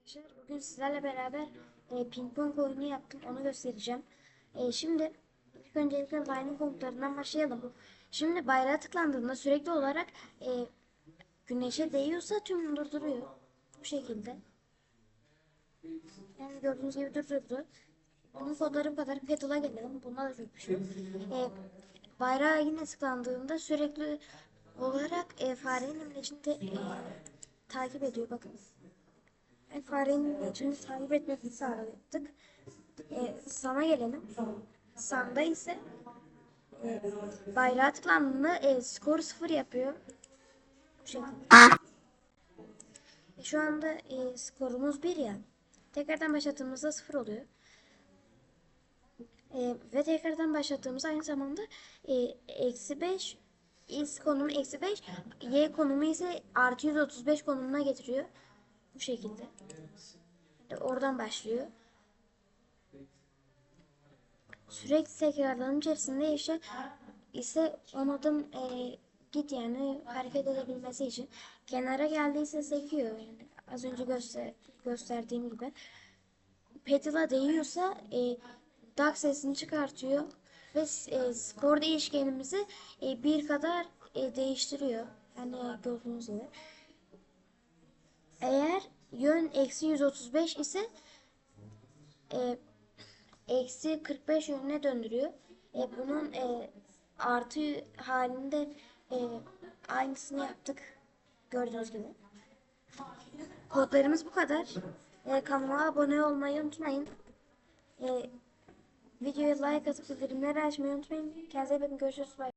Arkadaşlar bugün sizlerle beraber e, ping pong oyunu yaptım. Onu göstereceğim. E, şimdi ilk öncelikle Line'ın komutlarından başlayalım. Şimdi bayrağa tıklandığında sürekli olarak e, güneşe değiyorsa tüm durduruyor. Bu şekilde. Yani gördüğünüz gibi durdurdu. Bunun kodları kadar. Pedal'a gelelim. Bunda da çok bir şey. E, bayrağa yine tıklandığında sürekli olarak e, farenin imlecini e, takip ediyor. Bakın. Farenin içini takip etmesini sağladık. E, sana gelelim. Sanda ise e, bayrağa tıklandığında e, skor sıfır yapıyor. Bu şekilde. E, şu anda e, skorumuz bir ya. Tekrardan başlattığımızda sıfır oluyor. E, ve tekrardan başlattığımızda aynı zamanda e, eksi 5 X konumu eksi 5 Y konumu ise artı 135 konumuna getiriyor. Bu şekilde. İşte oradan başlıyor. Sürekli tekrarların içerisinde işte ise on adım e, git yani hareket edebilmesi için. Kenara geldiyse sekiyor yani. Az önce göster gösterdiğim gibi. Pedala değiyorsa e, dak sesini çıkartıyor ve e, skor değişkenimizi e, bir kadar e, değiştiriyor. Yani gördüğünüz gibi yön eksi 135 ise e, eksi 45 yönüne döndürüyor. E, bunun e, artı halinde e, aynısını yaptık. Gördüğünüz gibi. Kodlarımız bu kadar. E, kanalıma abone olmayı unutmayın. E, videoya like atıp bildirimleri açmayı unutmayın. Kendinize iyi bakın. Görüşürüz. Bye.